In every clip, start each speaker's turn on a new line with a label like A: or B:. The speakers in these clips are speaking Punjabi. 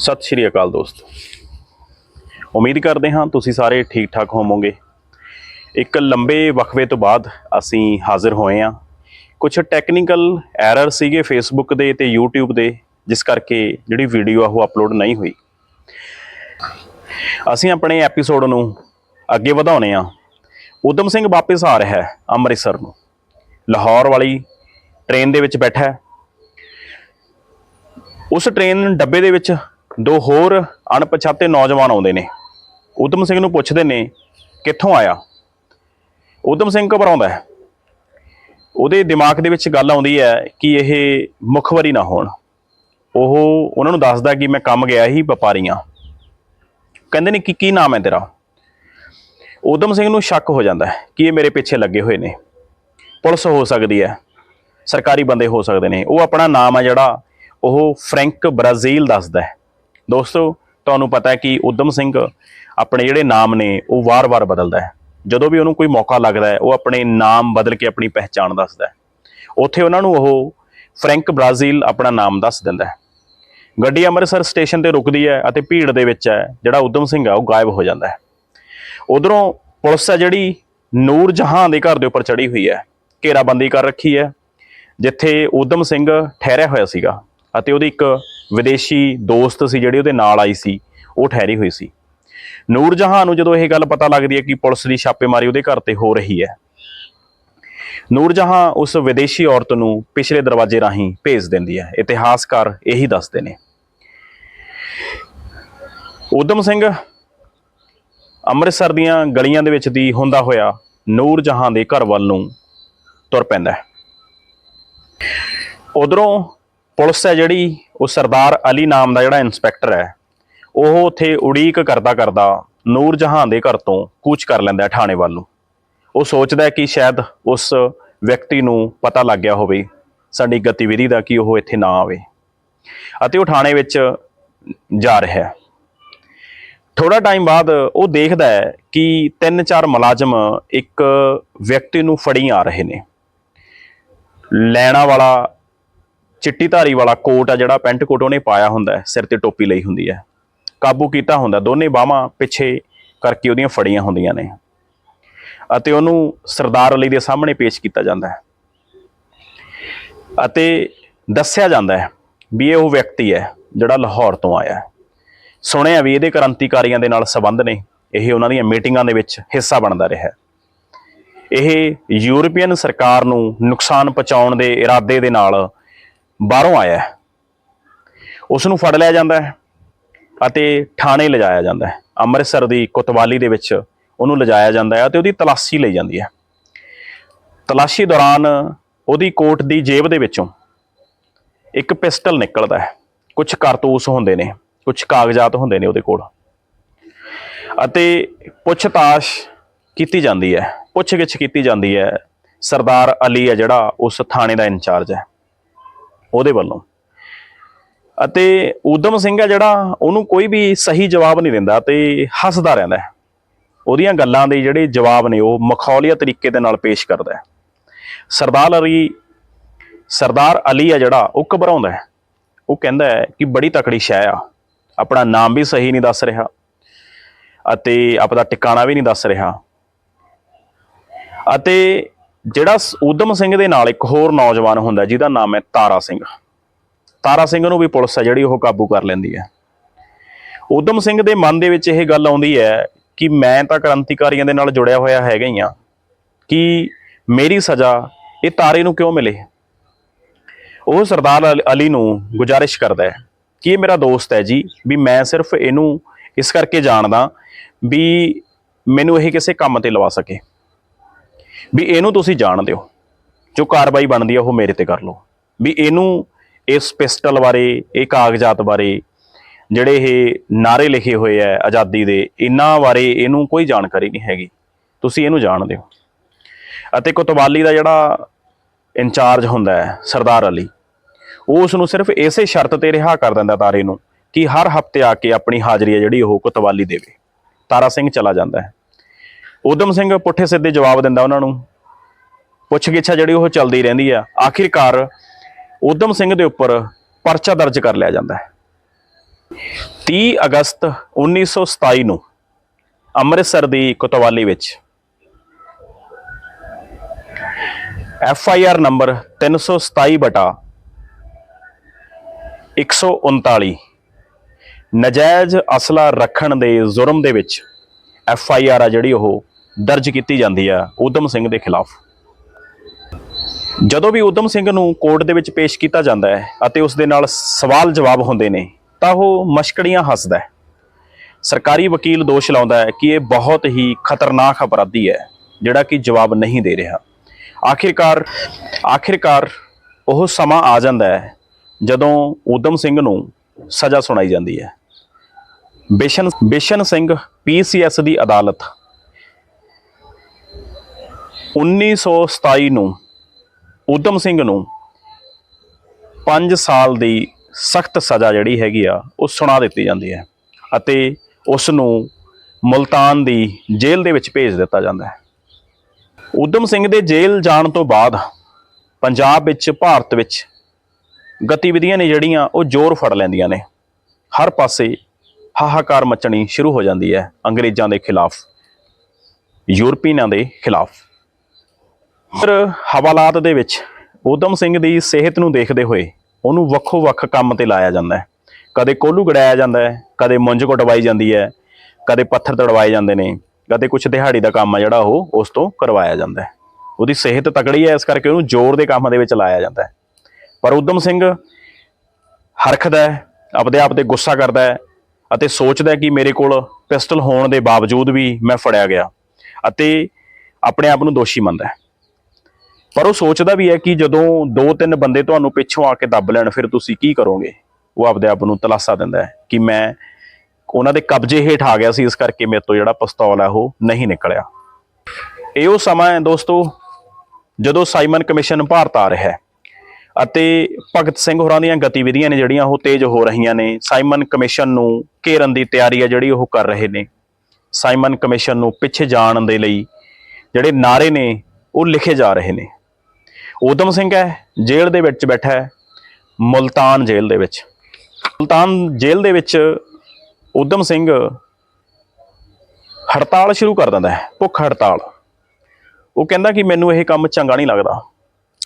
A: ਸਤਿ ਸ਼੍ਰੀ ਅਕਾਲ ਦੋਸਤੋ। ਉਮੀਦ ਕਰਦੇ ਹਾਂ ਤੁਸੀਂ ਸਾਰੇ ਠੀਕ ਠਾਕ ਹੋਵੋਗੇ। ਇੱਕ ਲੰਬੇ ਵਕਫੇ ਤੋਂ ਬਾਅਦ ਅਸੀਂ ਹਾਜ਼ਰ ਹੋਏ ਹਾਂ। ਕੁਝ ਟੈਕਨੀਕਲ ਐਰਰ ਸੀਗੇ ਫੇਸਬੁੱਕ ਦੇ ਤੇ YouTube ਦੇ, ਜਿਸ ਕਰਕੇ ਜਿਹੜੀ ਵੀਡੀਓ ਆ ਉਹ ਅਪਲੋਡ ਨਹੀਂ ਹੋਈ। ਅਸੀਂ ਆਪਣੇ ਐਪੀਸੋਡ ਨੂੰ ਅੱਗੇ ਵਧਾਉਣੇ ਆ ਉਦਮ ਸਿੰਘ ਵਾਪਸ ਆ ਰਿਹਾ ਹੈ ਅੰਮ੍ਰਿਤਸਰ ਨੂੰ। ਲਾਹੌਰ ਵਾਲੀ ਟ੍ਰੇਨ ਦੇ ਵਿੱਚ ਬੈਠਾ ਹੈ। ਉਸ ਟ੍ਰੇਨ ਡੱਬੇ ਦੇ ਵਿੱਚ ਦੋ ਹੋਰ ਅਣਪਛਾਤੇ ਨੌਜਵਾਨ ਆਉਂਦੇ ਨੇ। ਉਦਮ ਸਿੰਘ ਨੂੰ ਪੁੱਛਦੇ ਨੇ, ਕਿੱਥੋਂ ਆਇਆ? ਉਦਮ ਸਿੰਘ ਘਬਰਾਉਂਦਾ ਹੈ। ਉਹਦੇ ਦਿਮਾਗ ਦੇ ਵਿੱਚ ਗੱਲ ਆਉਂਦੀ ਹੈ ਕਿ ਇਹ ਮੁਖਵਰੀ ਨਾ ਹੋਣ। ਉਹ ਉਹਨਾਂ ਨੂੰ ਦੱਸਦਾ ਕਿ ਮੈਂ ਕੰਮ ਗਿਆ ਹੀ ਵਪਾਰੀਆਂ। ਕਹਿੰਦੇ ਨੇ ਕਿ ਕੀ ਨਾਮ ਹੈ ਤੇਰਾ? ਉਦਮ ਸਿੰਘ ਨੂੰ ਸ਼ੱਕ ਹੋ ਜਾਂਦਾ ਹੈ ਕਿ ਇਹ ਮੇਰੇ ਪਿੱਛੇ ਲੱਗੇ ਹੋਏ ਨੇ। ਪੁਲਿਸ ਹੋ ਸਕਦੀ ਹੈ, ਸਰਕਾਰੀ ਬੰਦੇ ਹੋ ਸਕਦੇ ਨੇ। ਉਹ ਆਪਣਾ ਨਾਮ ਹੈ ਜਿਹੜਾ ਉਹ ਫ੍ਰੈਂਕ ਬ੍ਰਾਜ਼ੀਲ ਦੱਸਦਾ ਹੈ। ਦੋਸਤੋ, ਤੁਹਾਨੂੰ ਪਤਾ ਹੈ ਕਿ ਉਦਮ ਸਿੰਘ ਆਪਣੇ ਜਿਹੜੇ ਨਾਮ ਨੇ, ਉਹ ਵਾਰ-ਵਾਰ ਬਦਲਦਾ ਹੈ। ਜਦੋਂ ਵੀ ਉਹਨੂੰ ਕੋਈ ਮੌਕਾ ਲੱਗਦਾ ਹੈ, ਉਹ ਆਪਣੇ ਨਾਮ ਬਦਲ ਕੇ ਆਪਣੀ ਪਹਿਚਾਣ ਦੱਸਦਾ ਹੈ। ਉੱਥੇ ਉਹਨਾਂ ਨੂੰ ਉਹ ਫ੍ਰੈਂਕ ਬ੍ਰਾਜ਼ੀਲ ਆਪਣਾ ਨਾਮ ਦੱਸ ਦਿੰਦਾ ਹੈ। ਗੱਡੀ ਅੰਮ੍ਰਿਤਸਰ ਸਟੇਸ਼ਨ ਤੇ ਰੁਕਦੀ ਹੈ ਅਤੇ ਭੀੜ ਦੇ ਵਿੱਚ ਹੈ, ਜਿਹੜਾ ਉਦਮ ਸਿੰਘ ਹੈ, ਉਹ ਗਾਇਬ ਹੋ ਜਾਂਦਾ ਹੈ। ਉਧਰੋਂ ਪੁਲਿਸ ਹੈ ਜਿਹੜੀ ਨੂਰ ਜਹਾਂ ਦੇ ਘਰ ਦੇ ਉੱਪਰ ਚੜੀ ਹੋਈ ਹੈ, ਘੇਰਾਬੰਦੀ ਕਰ ਰੱਖੀ ਹੈ, ਜਿੱਥੇ ਉਦਮ ਸਿੰਘ ਠਹਿਰਿਆ ਹੋਇਆ ਸੀਗਾ। ਅਤੇ ਉਹਦੀ ਇੱਕ ਵਿਦੇਸ਼ੀ ਦੋਸਤ ਸੀ ਜਿਹੜੀ ਉਹਦੇ ਨਾਲ ਆਈ ਸੀ, ਉਹ ਠਹਿਰੀ ਹੋਈ ਸੀ। ਨੂਰ ਜਹਾਂ ਨੂੰ ਜਦੋਂ ਇਹ ਗੱਲ ਪਤਾ ਲੱਗਦੀ ਹੈ ਕਿ ਪੁਲਿਸ ਦੀ ਛਾਪੇਮਾਰੀ ਉਹਦੇ ਘਰ ਤੇ ਹੋ ਰਹੀ ਹੈ, ਨੂਰ ਜਹਾਂ ਉਸ ਵਿਦੇਸ਼ੀ ਔਰਤ ਨੂੰ ਪਿਛਲੇ ਦਰਵਾਜ਼ੇ ਰਾਹੀਂ ਭੇਜ ਦਿੰਦੀ ਹੈ। ਇਤਿਹਾਸਕਾਰ ਇਹੀ ਦੱਸਦੇ ਨੇ। ਉਦਮ ਸਿੰਘ ਅੰਮ੍ਰਿਤਸਰ ਦੀਆਂ ਗਲੀਆਂ ਦੇ ਵਿੱਚ ਦੀ ਹੁੰਦਾ ਹੋਇਆ ਨੂਰ ਜਹਾਂ ਦੇ ਘਰ ਵੱਲ ਨੂੰ ਤੁਰ ਪੈਂਦਾ ਹੈ। ਉਧਰੋਂ ਪੁਲਿਸ ਹੈ ਜਿਹੜੀ ਉਹ ਸਰਦਾਰ ਅਲੀ ਨਾਮ ਦਾ ਜਿਹੜਾ ਇਨਸਪੈਕਟਰ ਹੈ, ਉਹ ਉੱਥੇ ਉਡੀਕ ਕਰਦਾ ਕਰਦਾ ਨੂਰ ਜਹਾਂ ਦੇ ਘਰ ਤੋਂ ਕੂਚ ਕਰ ਲੈਂਦਾ ਥਾਣੇ ਵੱਲ ਨੂੰ। ਉਹ ਸੋਚਦਾ ਹੈ ਕਿ ਸ਼ਾਇਦ ਉਸ ਵਿਅਕਤੀ ਨੂੰ ਪਤਾ ਲੱਗ ਗਿਆ ਹੋਵੇ, ਸਾਡੀ ਗਤੀਵਿਧੀ ਦਾ ਕਿ ਉਹ ਇੱਥੇ ਨਾ ਆਵੇ। ਅਤੇ ਉਹ ਥਾਣੇ ਵਿੱਚ ਜਾ ਰਿਹਾ ਹੈ। ਥੋੜਾ ਟਾਈਮ ਬਾਅਦ ਉਹ ਦੇਖਦਾ ਹੈ ਕਿ ਤਿੰਨ ਚਾਰ ਮੁਲਾਜ਼ਮ ਇੱਕ ਵਿਅਕਤੀ ਨੂੰ ਫੜੀ ਆ ਰਹੇ ਨੇ। ਲੈਣਾ ਵਾਲਾ ਚਿੱਟੀ ਧਾਰੀ ਵਾਲਾ ਕੋਟ ਆ ਜਿਹੜਾ ਪੈਂਟ ਕੋਟ ਉਹਨੇ ਪਾਇਆ ਹੁੰਦਾ ਸਿਰ ਤੇ ਟੋਪੀ ਲਈ ਹੁੰਦੀ ਹੈ। ਕਾਬੂ ਕੀਤਾ ਹੁੰਦਾ, ਦੋਨੇ ਬਾਹਾਂ ਪਿੱਛੇ ਕਰਕੇ ਉਹਦੀਆਂ ਫੜੀਆਂ ਹੁੰਦੀਆਂ ਨੇ। ਅਤੇ ਉਹਨੂੰ ਸਰਦਾਰ ਅਲੀ ਦੇ ਸਾਹਮਣੇ ਪੇਸ਼ ਕੀਤਾ ਜਾਂਦਾ ਹੈ। ਅਤੇ ਦੱਸਿਆ ਜਾਂਦਾ ਹੈ ਵੀ ਇਹ ਉਹ ਵਿਅਕਤੀ ਹੈ ਜਿਹੜਾ ਲਾਹੌਰ ਤੋਂ ਆਇਆ ਹੈ। ਸੁਣਿਆ ਵੀ ਇਹਦੇ ਕ੍ਰਾਂਤੀਕਾਰੀਆਂ ਦੇ ਨਾਲ ਸੰਬੰਧ ਨੇ, ਇਹ ਉਹਨਾਂ ਦੀਆਂ ਮੀਟਿੰਗਾਂ ਦੇ ਵਿੱਚ ਹਿੱਸਾ ਬਣਦਾ ਰਿਹਾ ਹੈ। ਇਹ ਯੂਰਪੀਅਨ ਸਰਕਾਰ ਨੂੰ ਨੁਕਸਾਨ ਪਹੁੰਚਾਉਣ ਦੇ ਇਰਾਦੇ ਦੇ ਨਾਲ ਬਾਹਰੋਂ ਆਇਆ ਹੈ। ਉਸ ਨੂੰ ਫੜ ਲਿਆ ਜਾਂਦਾ ਹੈ ਅਤੇ ਥਾਣੇ ਲਿਜਾਇਆ ਜਾਂਦਾ ਹੈ। ਅੰਮ੍ਰਿਤਸਰ ਦੀ ਕੁਤਵਾਲੀ ਦੇ ਵਿੱਚ ਉਹਨੂੰ ਲਿਜਾਇਆ ਜਾਂਦਾ ਹੈ ਅਤੇ ਉਹਦੀ ਤਲਾਸ਼ੀ ਲਈ ਜਾਂਦੀ ਹੈ। ਤਲਾਸ਼ੀ ਦੌਰਾਨ ਉਹਦੀ ਕੋਟ ਦੀ ਜੇਬ ਦੇ ਵਿੱਚੋਂ ਇੱਕ ਪਿਸਟਲ ਨਿਕਲਦਾ ਹੈ। ਕੁਝ ਕਾਰਤੂਸ ਹੁੰਦੇ ਨੇ ਕੁਝ ਕਾਗਜ਼ਾਤ ਹੁੰਦੇ ਨੇ ਉਹਦੇ ਕੋਲ। ਅਤੇ ਪੁੱਛਤਾਛ ਕੀਤੀ ਜਾਂਦੀ ਹੈ, ਪੁੱਛਗਿੱਛ ਕੀਤੀ ਜਾਂਦੀ ਹੈ। ਸਰਦਾਰ ਅਲੀ ਹੈ ਜਿਹੜਾ, ਉਸ ਥਾਣੇ ਦਾ ਇੰਚਾਰਜ ਹੈ। ਉਹਦੇ ਵੱਲੋਂ। ਅਤੇ ਉਦਮ ਸਿੰਘ ਆ ਜਿਹੜਾ, ਉਹਨੂੰ ਕੋਈ ਵੀ ਸਹੀ ਜਵਾਬ ਨਹੀਂ ਦਿੰਦਾ ਤੇ ਹੱਸਦਾ ਰਹਿੰਦਾ ਉਹਦੀਆਂ ਗੱਲਾਂ ਦੇ ਜਿਹੜੇ ਜਵਾਬ ਨੇ, ਉਹ ਮਖੌਲੀਆ ਤਰੀਕੇ ਦੇ ਨਾਲ ਪੇਸ਼ ਕਰਦਾ ਹੈ। ਸਰਦਾਰ ਅਲੀ ਸਰਦਾਰ ਅਲੀ ਆ ਜਿਹੜਾ, ਉਹ ਘਬਰਾਉਂਦਾ ਹੈ। ਉਹ ਕਹਿੰਦਾ ਹੈ ਕਿ ਬੜੀ ਤਕੜੀ ਸ਼ੈ ਆ। ਆਪਣਾ ਨਾਮ ਵੀ ਸਹੀ ਨਹੀਂ ਦੱਸ ਰਿਹਾ ਅਤੇ ਆਪਦਾ ਟਿਕਾਣਾ ਵੀ ਨਹੀਂ ਦੱਸ ਰਿਹਾ। ਅਤੇ ਜਿਹੜਾ ਸ- ਊਧਮ ਸਿੰਘ ਦੇ ਨਾਲ ਇੱਕ ਹੋਰ ਨੌਜਵਾਨ ਹੁੰਦਾ, ਜਿਹਦਾ ਨਾਮ ਹੈ ਤਾਰਾ ਸਿੰਘ। ਤਾਰਾ ਸਿੰਘ ਨੂੰ ਵੀ ਪੁਲਿਸ ਹੈ ਜਿਹੜੀ ਉਹ ਕਾਬੂ ਕਰ ਲੈਂਦੀ ਹੈ। ਊਧਮ ਸਿੰਘ ਦੇ ਮਨ ਦੇ ਵਿੱਚ ਇਹ ਗੱਲ ਆਉਂਦੀ ਹੈ ਕਿ ਮੈਂ ਤਾਂ ਕ੍ਰਾਂਤੀਕਾਰੀਆਂ ਦੇ ਨਾਲ ਜੁੜਿਆ ਹੋਇਆ ਹੈਗਾ ਹੀ ਆ ਕਿ ਮੇਰੀ ਸਜ਼ਾ ਇਹ ਤਾਰੇ ਨੂੰ ਕਿਉਂ ਮਿਲੇ? ਉਹ ਸਰਦਾਰ ਅਲ- ਅਲੀ ਨੂੰ ਗੁਜ਼ਾਰਿਸ਼ ਕਰਦਾ ਹੈ ਕਿ ਇਹ ਮੇਰਾ ਦੋਸਤ ਹੈ ਜੀ, ਵੀ ਮੈਂ ਸਿਰਫ ਇਹਨੂੰ ਇਸ ਕਰਕੇ ਜਾਣਦਾ ਵੀ ਮੈਨੂੰ ਇਹ ਕਿਸੇ ਕੰਮ ਤੇ ਲਵਾ ਸਕੇ। ਵੀ ਇਹਨੂੰ ਤੁਸੀਂ ਜਾਣ ਦਿਓ। ਜੋ ਕਾਰਵਾਈ ਬਣਦੀ ਹੈ ਉਹ ਮੇਰੇ ਤੇ ਕਰ ਲਓ। ਵੀ ਇਹਨੂੰ ਇਸ ਪਿਸਟਲ ਬਾਰੇ, ਇਹ ਕਾਗਜ਼ਾਤ ਬਾਰੇ, ਜਿਹੜੇ ਇਹ ਨਾਰੇ ਲਿਖੇ ਹੋਏ ਆ ਆਜ਼ਾਦੀ ਦੇ, ਇਹਨਾਂ ਬਾਰੇ ਇਹਨੂੰ ਕੋਈ ਜਾਣਕਾਰੀ ਨਹੀਂ ਹੈਗੀ। ਤੁਸੀਂ ਇਹਨੂੰ ਜਾਣ ਦਿਓ। ਅਤੇ ਕੋਤਵਾਲੀ ਦਾ ਜਿਹੜਾ ਇੰਚਾਰਜ ਹੁੰਦਾ ਹੈ, ਸਰਦਾਰ ਅਲੀ ਉਹ ਉਸ ਨੂੰ ਸਿਰਫ ਇਸੇ ਸ਼ਰਤ ਤੇ ਰਿਹਾ ਕਰ ਦਿੰਦਾ ਤਾਰੇ ਨੂੰ ਕਿ ਹਰ ਹਫ਼ਤੇ ਆ ਕੇ ਆਪਣੀ ਹਾਜ਼ਰੀ ਹੈ ਜਿਹੜੀ ਉਹ ਕੋਤਵਾਲੀ ਦੇਵੇ। ਤਾਰਾ ਸਿੰਘ ਚਲਾ ਜਾਂਦਾ ਹੈ। ਉਦਮ ਸਿੰਘ ਪੁੱਠੇ ਸਿੱਧੇ ਜਵਾਬ ਦਿੰਦਾ ਉਹਨਾਂ ਨੂੰ। ਪੁੱਛਗਿੱਛ ਆ ਜਿਹੜੀ ਉਹ ਚੱਲਦੀ ਰਹਿੰਦੀ ਆ। ਆਖਿਰਕਾਰ ਉਦਮ ਸਿੰਘ ਦੇ ਉੱਪਰ ਪਰਚਾ ਦਰਜ ਕਰ ਲਿਆ ਜਾਂਦਾ ਹੈ। 30 ਅਗਸਤ 1927 ਨੂੰ ਅੰਮ੍ਰਿਤਸਰ ਦੀ ਕੋਤਵਾਲੀ ਵਿੱਚ ਐਫ ਆਈ ਆਰ ਨੰਬਰ 327 ਬਟਾ 139 ਨਜਾਇਜ਼ ਅਸਲਾ ਰੱਖਣ ਦੇ ਜ਼ੁਰਮ ਦੇ ਵਿੱਚ ਐਫ ਆਈ ਆਰ ਆ ਜਿਹੜੀ ਉਹ ਦਰਜ ਕੀਤੀ ਜਾਂਦੀ ਆ ਉਦਮ ਸਿੰਘ ਦੇ ਖਿਲਾਫ। ਜਦੋਂ ਵੀ ਉਦਮ ਸਿੰਘ ਨੂੰ ਕੋਰਟ ਦੇ ਵਿੱਚ ਪੇਸ਼ ਕੀਤਾ ਜਾਂਦਾ ਹੈ ਅਤੇ ਉਸ ਦੇ ਨਾਲ ਸਵਾਲ ਜਵਾਬ ਹੁੰਦੇ ਨੇ, ਤਾਂ ਉਹ ਮਸ਼ਕੜੀਆਂ ਹੱਸਦਾ ਹੈ। ਸਰਕਾਰੀ ਵਕੀਲ ਦੋਸ਼ ਲਾਉਂਦਾ ਹੈ ਕਿ ਇਹ ਬਹੁਤ ਹੀ ਖਤਰਨਾਕ ਅਪਰਾਧੀ ਹੈ, ਜਿਹੜਾ ਕਿ ਜਵਾਬ ਨਹੀਂ ਦੇ ਰਿਹਾ। ਆਖਿਰਕਾਰ ਆਖਿਰਕਾਰ ਉਹ ਸਮਾਂ ਆ ਜਾਂਦਾ ਹੈ ਜਦੋਂ ਉਦਮ ਸਿੰਘ ਨੂੰ ਸਜ਼ਾ ਸੁਣਾਈ ਜਾਂਦੀ ਹੈ। ਬੇਸ਼ਨ, ਬਿਸ਼ਨ ਸਿੰਘ ਪੀਸੀਐਸ ਦੀ ਅਦਾਲਤ 1927 ਨੂੰ ਉਦਮ ਸਿੰਘ ਨੂੰ 5 ਸਾਲ ਦੀ ਸਖਤ ਸਜ਼ਾ ਜਿਹੜੀ ਹੈਗੀ ਆ, ਉਹ ਸੁਣਾ ਦਿੱਤੀ ਜਾਂਦੀ ਹੈ ਅਤੇ ਉਸ ਨੂੰ ਮੁਲਤਾਨ ਦੀ ਜੇਲ੍ਹ ਦੇ ਵਿੱਚ ਭੇਜ ਦਿੱਤਾ ਜਾਂਦਾ ਹੈ। ਉਦਮ ਸਿੰਘ ਦੇ ਜੇਲ੍ਹ ਜਾਣ ਤੋਂ ਬਾਅਦ ਪੰਜਾਬ ਵਿੱਚ, ਭਾਰਤ ਵਿੱਚ ਗਤੀਵਿਧੀਆਂ ਨੇ ਜਿਹੜੀਆਂ, ਉਹ ਜ਼ੋਰ ਫੜ ਲੈਂਦੀਆਂ ਨੇ। ਹਰ ਪਾਸੇ ਹਾਹਾਕਾਰ ਮਚਣੀ ਸ਼ੁਰੂ ਹੋ ਜਾਂਦੀ ਹੈ ਅੰਗਰੇਜ਼ਾਂ ਦੇ ਖਿਲਾਫ, ਯੂਰਪੀਨਾਂ ਦੇ ਖਿਲਾਫ। ਪਰ ਹਵਾਲਾਤ ਦੇ ਵਿੱਚ ਉਦਮ ਸਿੰਘ ਦੀ ਸਿਹਤ ਨੂੰ ਦੇਖਦੇ ਹੋਏ ਉਹਨੂੰ ਵੱਖੋ ਵੱਖ ਕੰਮ ਤੇ ਲਾਇਆ ਜਾਂਦਾ ਹੈ। ਕਦੇ ਕੋਲੂ ਗੜਾਇਆ ਜਾਂਦਾ ਹੈ, ਕਦੇ ਮੁੰਜ ਕਟਵਾਈ ਜਾਂਦੀ ਹੈ, ਕਦੇ ਪੱਥਰ ਤੜਵਾਏ ਜਾਂਦੇ ਨੇ, ਕਦੇ ਕੁਝ ਦਿਹਾੜੀ ਦਾ ਕੰਮ ਆ ਜਿਹੜਾ ਉਹ ਉਸ ਤੋਂ ਕਰਵਾਇਆ ਜਾਂਦਾ ਹੈ। ਉਹਦੀ ਸਿਹਤ ਤਕੜੀ ਹੈ, ਇਸ ਕਰਕੇ ਉਹਨੂੰ ਜ਼ੋਰ ਦੇ ਕੰਮ ਦੇ ਵਿੱਚ ਲਾਇਆ ਜਾਂਦਾ ਹੈ। ਪਰ ਉਦਮ ਸਿੰਘ ਹਰਖਦਾ ਹੈ, ਆਪਦੇ ਆਪ ਤੇ ਗੁੱਸਾ ਕਰਦਾ ਹੈ ਅਤੇ ਸੋਚਦਾ ਕਿ ਮੇਰੇ ਕੋਲ ਪਿਸਟਲ ਹੋਣ ਦੇ ਬਾਵਜੂਦ ਵੀ ਮੈਂ ਫੜਿਆ ਗਿਆ ਅਤੇ ਆਪਣੇ ਆਪ ਨੂੰ ਦੋਸ਼ੀ ਮੰਨਦਾ ਹੈ। ਪਰ ਉਹ ਸੋਚਦਾ ਵੀ ਹੈ ਕਿ ਜਦੋਂ ਦੋ ਤਿੰਨ ਬੰਦੇ ਤੁਹਾਨੂੰ ਪਿੱਛੋਂ ਆ ਕੇ ਦੱਬ ਲੈਣ, ਫਿਰ ਤੁਸੀਂ ਕੀ ਕਰੋਗੇ? ਉਹ ਆਪਦੇ ਆਪ ਨੂੰ ਤਲਾਸਾ ਦਿੰਦਾ ਹੈ ਕਿ ਮੈਂ ਉਹਨਾਂ ਦੇ ਕਬਜ਼ੇ ਹੇਠ ਆ ਗਿਆ ਸੀ, ਇਸ ਕਰਕੇ ਮੇਰੇ ਤੋਂ ਜਿਹੜਾ ਪਿਸਤੌਲ ਹੈ ਉਹ ਨਹੀਂ ਨਿਕਲਿਆ। ਇਹ ਉਹ ਸਮਾਂ ਹੈ ਦੋਸਤੋ, ਜਦੋਂ ਸਾਈਮਨ ਕਮਿਸ਼ਨ ਭਾਰਤ ਆ ਰਿਹਾ ਹੈ ਅਤੇ ਭਗਤ ਸਿੰਘ ਹੋਰਾਂ ਦੀਆਂ ਗਤੀਵਿਧੀਆਂ ਨੇ ਜਿਹੜੀਆਂ ਉਹ ਤੇਜ਼ ਹੋ ਰਹੀਆਂ ਨੇ, ਸਾਈਮਨ ਕਮਿਸ਼ਨ ਨੂੰ ਘੇਰਨ ਦੀ ਤਿਆਰੀ ਹੈ ਜਿਹੜੀ ਉਹ ਕਰ ਰਹੇ ਨੇ। ਸਾਈਮਨ ਕਮਿਸ਼ਨ ਨੂੰ ਪਿੱਛੇ ਜਾਣ ਦੇ ਲਈ ਜਿਹੜੇ ਨਾਰੇ ਨੇ, ਉਹ ਲਿਖੇ ਜਾ ਰਹੇ ਨੇ। ਉਦਮ ਸਿੰਘ ਹੈ, ਜੇਲ੍ਹ ਦੇ ਵਿੱਚ ਬੈਠਾ ਹੈ, ਮੁਲਤਾਨ ਜੇਲ੍ਹ ਦੇ ਵਿੱਚ। ਮੁਲਤਾਨ ਜੇਲ੍ਹ ਦੇ ਵਿੱਚ ਉਦਮ ਸਿੰਘ ਹੜਤਾਲ ਸ਼ੁਰੂ ਕਰ ਦਿੰਦਾ ਹੈ, ਭੁੱਖ ਹੜਤਾਲ। ਉਹ ਕਹਿੰਦਾ ਕਿ ਮੈਨੂੰ ਇਹ ਕੰਮ ਚੰਗਾ ਨਹੀਂ ਲੱਗਦਾ।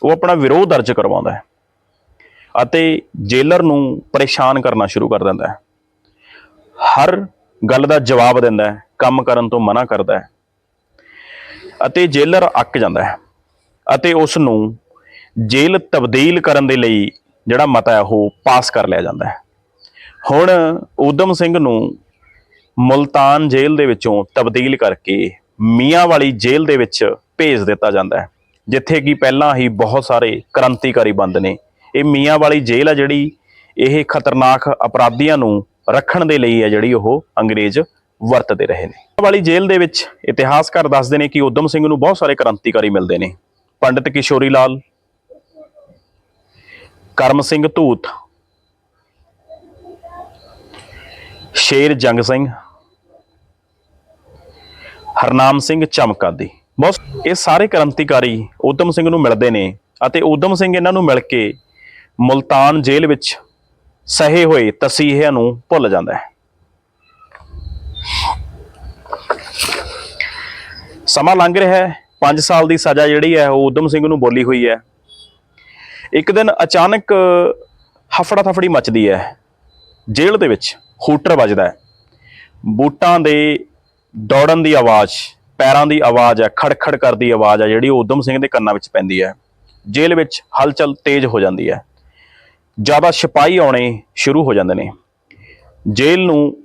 A: ਉਹ ਆਪਣਾ ਵਿਰੋਧ ਦਰਜ ਕਰਵਾਉਂਦਾ ਹੈ ਅਤੇ ਜੇਲਰ ਨੂੰ ਪਰੇਸ਼ਾਨ ਕਰਨਾ ਸ਼ੁਰੂ ਕਰ ਦਿੰਦਾ ਹੈ। ਹਰ ਗੱਲ ਦਾ ਜਵਾਬ ਦਿੰਦਾ ਹੈ, ਕੰਮ ਕਰਨ ਤੋਂ ਮਨਾ ਕਰਦਾ ਹੈ ਅਤੇ ਜੇਲਰ ਅੱਕ ਜਾਂਦਾ ਹੈ ਅਤੇ ਉਸ ਨੂੰ ਜੇਲ੍ਹ ਤਬਦੀਲ ਕਰਨ ਦੇ ਲਈ ਜਿਹੜਾ ਮਤਾ ਹੈ, ਉਹ ਪਾਸ ਕਰ ਲਿਆ ਜਾਂਦਾ ਹੈ। ਹੁਣ ਉਦਮ ਸਿੰਘ ਨੂੰ ਮੁਲਤਾਨ ਜੇਲ੍ਹ ਦੇ ਵਿੱਚੋਂ ਤਬਦੀਲ ਕਰਕੇ ਮੀਆਂ ਵਾਲੀ ਜੇਲ੍ਹ ਦੇ ਵਿੱਚ ਭੇਜ ਦਿੱਤਾ ਜਾਂਦਾ ਹੈ, ਜਿੱਥੇ ਕਿ ਪਹਿਲਾਂ ਹੀ ਬਹੁਤ ਸਾਰੇ ਕ੍ਰਾਂਤੀਕਾਰੀ ਬੰਦ ਨੇ। ਇਹ ਮੀਆਂ ਵਾਲੀ ਜੇਲ੍ਹ ਆ ਜਿਹੜੀ ਇਹ ਖਤਰਨਾਕ ਅਪਰਾਧੀਆਂ ਨੂੰ ਰੱਖਣ ਦੇ ਲਈ ਹੈ, ਜਿਹੜੀ ਉਹ ਅੰਗਰੇਜ਼ ਵਰਤਦੇ ਰਹੇ ਨੇ। ਮੀਆਂ ਵਾਲੀ ਜੇਲ੍ਹ ਦੇ ਵਿੱਚ ਇਤਿਹਾਸਕਾਰ ਦੱਸਦੇ ਨੇ ਕਿ ਉਦਮ ਸਿੰਘ ਨੂੰ ਬਹੁਤ ਸਾਰੇ ਕ੍ਰਾਂਤੀਕਾਰੀ ਮਿਲਦੇ ਨੇ। ਪੰਡਿਤ ਕਿਸ਼ੋਰੀ ਲਾਲ ਕਰਮ ਸਿੰਘ ਧੂਤ, ਸ਼ੇਰ ਜੰਗ ਸਿੰਘ, ਹਰਨਾਮ ਸਿੰਘ ਚਮਕਾਦੀ। ਬਹੁਤ ਇਹ ਸਾਰੇ ਕ੍ਰਾਂਤੀਕਾਰੀ ਉਦਮ ਸਿੰਘ ਨੂੰ ਮਿਲਦੇ ਨੇ ਅਤੇ ਉਦਮ ਸਿੰਘ ਇਹਨਾਂ ਨੂੰ ਮਿਲ ਕੇ ਮੁਲਤਾਨ ਜੇਲ੍ਹ ਵਿੱਚ ਸਹੇ ਹੋਏ ਤਸੀਹਿਆਂ ਨੂੰ ਭੁੱਲ ਜਾਂਦਾ ਹੈ। ਸਮਾਂ ਲੰਘ ਰਿਹਾ ਹੈ 5 ਸਾਲ ਦੀ ਸਜ਼ਾ ਜਿਹੜੀ ਹੈ, ਉਹ ਉਦਮ ਸਿੰਘ ਨੂੰ ਬੋਲੀ ਹੋਈ ਹੈ। ਇੱਕ ਦਿਨ ਅਚਾਨਕ ਹਫੜਾ ਥਫੜੀ ਮਚਦੀ ਹੈ। ਜੇਲ੍ਹ ਦੇ ਵਿੱਚ ਹੂਟਰ ਵੱਜਦਾ ਹੈ। ਬੂਟਾਂ ਦੇ ਦੌੜਨ ਦੀ ਆਵਾਜ਼, ਪੈਰਾਂ ਦੀ ਆਵਾਜ਼ ਹੈ, ਖੜਖੜ ਕਰਦੀ ਆਵਾਜ਼ ਹੈ, ਜਿਹੜੀ ਉਹ ਉਦਮ ਸਿੰਘ ਦੇ ਕੰਨਾਂ ਵਿੱਚ ਪੈਂਦੀ ਹੈ। ਜੇਲ੍ਹ ਵਿੱਚ ਹਲਚਲ ਤੇਜ਼ ਹੋ ਜਾਂਦੀ ਹੈ। ਜ਼ਿਆਦਾ ਸਿਪਾਹੀ ਆਉਣੇ ਸ਼ੁਰੂ ਹੋ ਜਾਂਦੇ ਨੇ। ਜੇਲ੍ਹ ਨੂੰ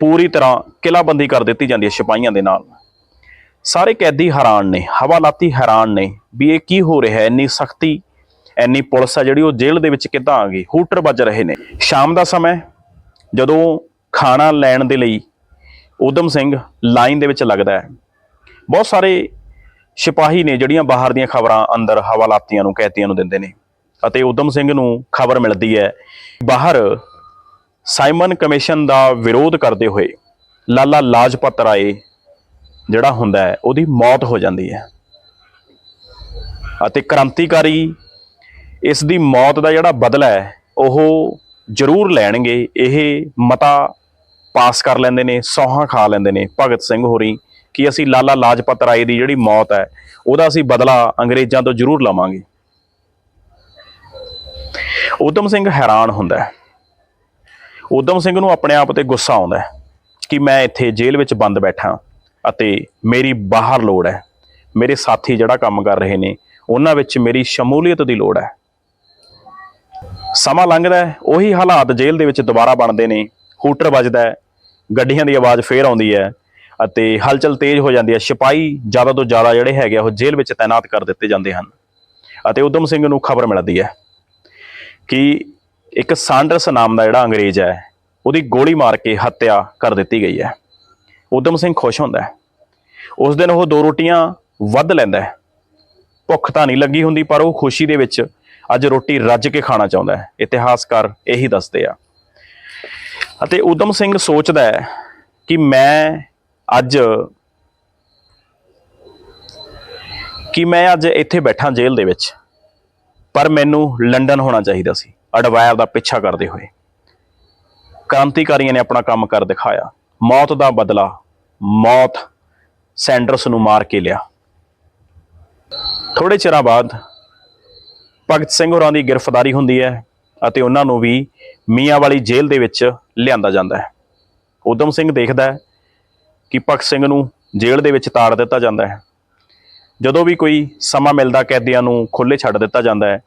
A: ਪੂਰੀ ਤਰ੍ਹਾਂ ਕਿਲਾਬੰਦੀ ਕਰ ਦਿੱਤੀ ਜਾਂਦੀ ਹੈ ਸਿਪਾਹੀਆਂ ਦੇ ਨਾਲ। ਸਾਰੇ ਕੈਦੀ ਹੈਰਾਨ ਨੇ, ਹਵਾਲਾਤੀ ਹੈਰਾਨ ਨੇ ਵੀ ਇਹ ਕੀ ਹੋ ਰਿਹਾ ਹੈ, ਇੰਨੀ ਸਖਤੀ ਇੰਨੀ ਪੁਲਿਸ ਆ ਜਿਹੜੀ ਉਹ ਜੇਲ੍ਹ ਦੇ ਵਿੱਚ ਕਿੱਦਾਂ ਆ ਗਈ? ਹੂਟਰ ਵੱਜ ਰਹੇ ਨੇ। ਸ਼ਾਮ ਦਾ ਸਮਾਂ ਜਦੋਂ ਖਾਣਾ ਲੈਣ ਦੇ ਲਈ ਉਦਮ ਸਿੰਘ ਲਾਈਨ ਦੇ ਵਿੱਚ ਲੱਗਦਾ ਹੈ। ਬਹੁਤ ਸਾਰੇ ਸਿਪਾਹੀ ਨੇ ਜਿਹੜੀਆਂ ਬਾਹਰ ਦੀਆਂ ਖਬਰਾਂ ਅੰਦਰ ਹਵਾਲਾਤੀਆਂ ਨੂੰ, ਕੈਦੀਆਂ ਨੂੰ ਦਿੰਦੇ ਨੇ ਅਤੇ ਉਦਮ ਸਿੰਘ ਨੂੰ ਖਬਰ ਮਿਲਦੀ ਹੈ। ਬਾਹਰ ਸਾਈਮਨ ਕਮਿਸ਼ਨ ਦਾ ਵਿਰੋਧ ਕਰਦੇ ਹੋਏ ਲਾਲਾ ਲਾਜਪਤ ਰਾਏ ਜਿਹੜਾ ਹੁੰਦਾ ਹੈ, ਉਹਦੀ ਮੌਤ ਹੋ ਜਾਂਦੀ ਹੈ। ਅਤੇ ਕ੍ਰਾਂਤੀਕਾਰੀ ਇਸ ਦੀ ਮੌਤ ਦਾ ਜਿਹੜਾ ਬਦਲਾ ਹੈ, ਉਹ ਜ਼ਰੂਰ ਲੈਣਗੇ। ਇਹ ਮਤਾ ਪਾਸ ਕਰ ਲੈਂਦੇ ਨੇ, ਸੌਹਾਂ ਖਾ ਲੈਂਦੇ ਨੇ ਭਗਤ ਸਿੰਘ ਹੋਰੀ ਕਿ ਅਸੀਂ ਲਾਲਾ ਲਾਜਪਤ ਰਾਏ ਦੀ ਜਿਹੜੀ ਮੌਤ ਹੈ, ਉਹਦਾ ਅਸੀਂ ਬਦਲਾ ਅੰਗਰੇਜ਼ਾਂ ਤੋਂ ਜ਼ਰੂਰ ਲਵਾਂਗੇ। ਉਦਮ ਸਿੰਘ ਹੈਰਾਨ ਹੁੰਦਾ ਹੈ। ਉਦਮ ਸਿੰਘ ਨੂੰ ਆਪਣੇ ਆਪ ਤੇ ਗੁੱਸਾ ਆਉਂਦਾ ਹੈ ਕਿ ਮੈਂ ਇੱਥੇ ਜੇਲ੍ਹ ਵਿੱਚ ਬੰਦ ਬੈਠਾ ਅਤੇ ਮੇਰੀ ਬਾਹਰ ਲੋੜ ਹੈ। ਮੇਰੇ ਸਾਥੀ ਜਿਹੜਾ ਕੰਮ ਕਰ ਰਹੇ ਨੇ, ਉਹਨਾਂ ਵਿੱਚ ਮੇਰੀ ਸ਼ਮੂਲੀਅਤ ਦੀ ਲੋੜ ਹੈ। ਸਮਾਂ ਲੰਘਦਾ ਉਹੀ ਹਾਲਾਤ ਜੇਲ੍ਹ ਦੇ ਵਿੱਚ ਦੁਬਾਰਾ ਬਣਦੇ ਨੇ। ਹੂਟਰ ਵੱਜਦਾ ਹੈ, ਗੱਡੀਆਂ ਦੀ ਆਵਾਜ਼ ਫੇਰ ਆਉਂਦੀ ਹੈ ਅਤੇ ਹਲਚਲ ਤੇਜ਼ ਹੋ ਜਾਂਦੀ ਹੈ। ਸਿਪਾਹੀ ਜ਼ਿਆਦਾ ਤੋਂ ਜ਼ਿਆਦਾ ਜਿਹੜੇ ਹੈਗੇ ਆ, ਉਹ ਜੇਲ੍ਹ ਵਿੱਚ ਤਾਇਨਾਤ ਕਰ ਦਿੱਤੇ ਜਾਂਦੇ ਹਨ ਅਤੇ ਉਦਮ ਸਿੰਘ ਨੂੰ ਖਬਰ ਮਿਲਦੀ ਹੈ ਕਿ ਇੱਕ ਸਾਂਡਰਸ ਨਾਮ ਦਾ ਜਿਹੜਾ ਅੰਗਰੇਜ਼ ਹੈ, ਉਹਦੀ ਗੋਲੀ ਮਾਰ ਕੇ ਹੱਤਿਆ ਕਰ ਦਿੱਤੀ ਗਈ ਹੈ। ਉਦਮ ਸਿੰਘ ਖੁਸ਼ ਹੁੰਦਾ ਹੈ। ਉਸ ਦਿਨ ਉਹ ਦੋ ਰੋਟੀਆਂ ਵੱਧ ਲੈਂਦਾ ਹੈ। ਭੁੱਖ ਤਾਂ ਨਹੀਂ ਲੱਗੀ ਹੁੰਦੀ, ਪਰ ਉਹ ਖੁਸ਼ੀ ਦੇ ਵਿੱਚ ਅੱਜ ਰੋਟੀ ਰੱਜ ਕੇ ਖਾਣਾ ਚਾਹੁੰਦਾ ਹੈ। ਇਤਿਹਾਸਕਾਰ ਇਹੀ ਦੱਸਦੇ ਆ। ਅਤੇ ਉਦਮ ਸਿੰਘ ਸੋਚਦਾ ਹੈ ਕਿ ਮੈਂ ਅੱਜ ਕਿ ਮੈਂ ਅੱਜ ਇੱਥੇ ਬੈਠਾ ਜੇਲ੍ਹ ਦੇ ਵਿੱਚ, ਪਰ ਮੈਨੂੰ ਲੰਡਨ ਹੋਣਾ ਚਾਹੀਦਾ ਸੀ, ਅਡਵਾਇਰ ਦਾ ਪਿੱਛਾ ਕਰਦੇ ਹੋਏ। ਕ੍ਰਾਂਤੀਕਾਰੀਆਂ ਨੇ ਆਪਣਾ ਕੰਮ ਕਰ ਦਿਖਾਇਆ। ਮੌਤ ਦਾ ਬਦਲਾ, ਮੌਤ ਸੈਂਡਰਸ ਨੂੰ ਮਾਰ ਕੇ ਲਿਆ। ਥੋੜੇ ਚਿਰਾਂ ਬਾਅਦ ਭਗਤ ਸਿੰਘ ਹੋਰਾਂ ਦੀ ਗ੍ਰਿਫਤਾਰੀ ਹੁੰਦੀ ਹੈ ਅਤੇ ਉਹਨਾਂ ਨੂੰ ਵੀ ਮੀਆਂ ਵਾਲੀ ਜੇਲ੍ਹ ਦੇ ਵਿੱਚ ਲਿਆਂਦਾ ਜਾਂਦਾ ਹੈ। ਉਦਮ ਸਿੰਘ ਦੇਖਦਾ ਹੈ ਕਿ ਭਗਤ ਸਿੰਘ ਨੂੰ ਜੇਲ੍ਹ ਦੇ ਵਿੱਚ ਤਾੜ ਦਿੱਤਾ ਜਾਂਦਾ ਹੈ। ਜਦੋਂ ਵੀ ਕੋਈ ਸਮਾਂ ਮਿਲਦਾ ਕੈਦੀਆਂ ਨੂੰ ਖੁੱਲੇ ਛੱਡ ਦਿੱਤਾ ਜਾਂਦਾ ਹੈ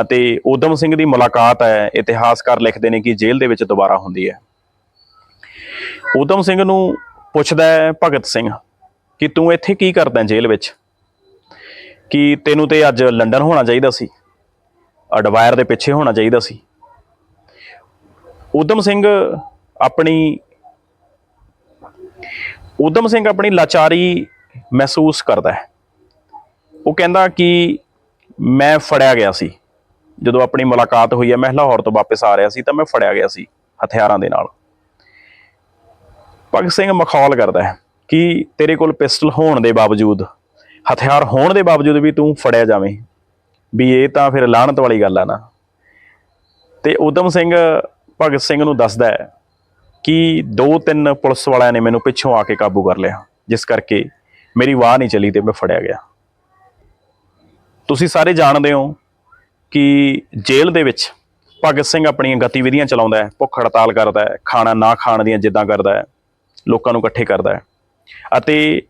A: ਅਤੇ ਉਦਮ ਸਿੰਘ ਦੀ ਮੁਲਾਕਾਤ ਹੈ, ਇਤਿਹਾਸਕਾਰ ਲਿਖਦੇ ਨੇ ਕਿ ਜੇਲ੍ਹ ਦੇ ਵਿੱਚ ਦੁਬਾਰਾ ਹੁੰਦੀ ਹੈ। ਉਦਮ ਸਿੰਘ ਨੂੰ ਪੁੱਛਦਾ ਹੈ, ਭਗਤ ਸਿੰਘ, ਕਿ ਤੂੰ ਇੱਥੇ ਕੀ ਕਰਦਾ ਜੇਲ੍ਹ ਵਿੱਚ? ਕਿ ਤੈਨੂੰ ਤੇ ਅੱਜ ਲੰਡਨ ਹੋਣਾ ਚਾਹੀਦਾ ਸੀ? ਅਡਵਾਇਰ ਦੇ ਪਿੱਛੇ ਹੋਣਾ ਚਾਹੀਦਾ ਸੀ। ਉਦਮ ਸਿੰਘ ਆਪਣੀ ਉਦਮ ਸਿੰਘ ਆਪਣੀ ਲਾਚਾਰੀ ਮਹਿਸੂਸ ਕਰਦਾ ਹੈ। ਉਹ ਕਹਿੰਦਾ ਕਿ ਮੈਂ ਫੜਿਆ ਗਿਆ ਸੀ। ਜਦੋਂ ਆਪਣੀ ਮੁਲਾਕਾਤ ਹੋਈ ਹੈ, ਮੈਂ ਲਾਹੌਰ ਤੋਂ ਵਾਪਸ ਆ ਰਿਹਾ ਸੀ ਤਾਂ ਮੈਂ ਫੜਿਆ ਗਿਆ ਸੀ ਹਥਿਆਰਾਂ ਦੇ ਨਾਲ। ਭਗਤ ਸਿੰਘ ਮਖੌਲ ਕਰਦਾ ਹੈ ਕਿ ਤੇਰੇ ਕੋਲ ਪਿਸਟਲ ਹੋਣ ਦੇ ਬਾਵਜੂਦ, ਹਥਿਆਰ ਹੋਣ ਦੇ ਬਾਵਜੂਦ ਵੀ ਤੂੰ ਫੜਿਆ ਜਾਵੇਂ। ਵੀ ਇਹ ਤਾਂ ਫਿਰ ਲਾਹਣਤ ਵਾਲੀ ਗੱਲ ਆ ਨਾ। ਤੇ ਉਦਮ ਸਿੰਘ, ਭਗਤ ਸਿੰਘ ਨੂੰ ਦੱਸਦਾ ਹੈ ਕਿ ਦੋ ਤਿੰਨ ਪੁਲਿਸ ਵਾਲਿਆਂ ਨੇ ਮੈਨੂੰ ਪਿੱਛੋਂ ਆ ਕੇ ਕਾਬੂ ਕਰ ਲਿਆ, ਜਿਸ ਕਰਕੇ ਮੇਰੀ ਵਾਹ ਨਹੀਂ ਚਲੀ ਤੇ ਮੈਂ ਫੜਿਆ ਗਿਆ। ਤੁਸੀਂ ਸਾਰੇ ਜਾਣਦੇ ਹੋ ਕਿ ਜੇਲ੍ਹ ਦੇ ਵਿੱਚ ਭਗਤ ਸਿੰਘ ਆਪਣੀਆਂ ਗਤੀਵਿਧੀਆਂ ਚਲਾਉਂਦਾ ਹੈ, ਭੁੱਖ ਹੜਤਾਲ ਕਰਦਾ ਹੈ, ਖਾਣਾ ਨਾ ਖਾਣ ਦੀਆਂ ਜਿੱਦਾਂ ਕਰਦਾ ਹੈ, ਲੋਕਾਂ ਨੂੰ ਇਕੱਠੇ ਕਰਦਾ ਹੈ। ਅਤੇ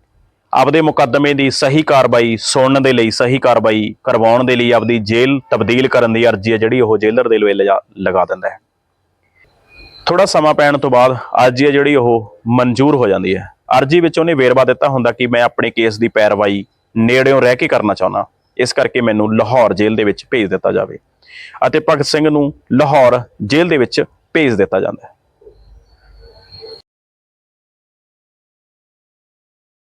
A: ਆਪਦੇ ਮੁਕੱਦਮੇ ਦੀ ਸਹੀ ਕਾਰਵਾਈ ਸੁਣਨ ਦੇ ਲਈ, ਸਹੀ ਕਾਰਵਾਈ ਕਰਵਾਉਣ ਦੇ ਲਈ ਆਪਦੀ ਜੇਲ੍ਹ ਤਬਦੀਲ ਕਰਨ ਦੀ ਅਰਜ਼ੀ ਹੈ, ਜਿਹੜੀ ਉਹ ਜੇਲਰ ਦੇ ਲਈ ਲਿਜਾ- ਲਗਾ ਦਿੰਦਾ ਹੈ। ਥੋੜਾ ਸਮਾਂ ਪੈਣ ਤੋਂ ਬਾਅਦ ਅਰਜ਼ੀ ਹੈ ਜਿਹੜੀ ਉਹ ਮਨਜ਼ੂਰ ਹੋ ਜਾਂਦੀ ਹੈ। ਅਰਜ਼ੀ ਵਿੱਚ ਉਹਨੇ ਵੇਰਵਾ ਦਿੱਤਾ ਹੁੰਦਾ ਕਿ ਮੈਂ ਆਪਣੇ ਕੇਸ ਦੀ ਪੈਰਵਾਈ ਨੇੜਿਓਂ ਰਹਿ ਕੇ ਕਰਨਾ ਚਾਹੁੰਦਾ। ਇਸ ਕਰਕੇ ਮੈਨੂੰ ਲਾਹੌਰ ਜੇਲ੍ਹ ਦੇ ਵਿੱਚ ਭੇਜ ਦਿੱਤਾ ਜਾਵੇ ਅਤੇ ਭਗਤ ਸਿੰਘ ਨੂੰ ਲਾਹੌਰ ਜੇਲ੍ਹ ਦੇ ਵਿੱਚ ਭੇਜ ਦਿੱਤਾ ਜਾਂਦਾ ਹੈ।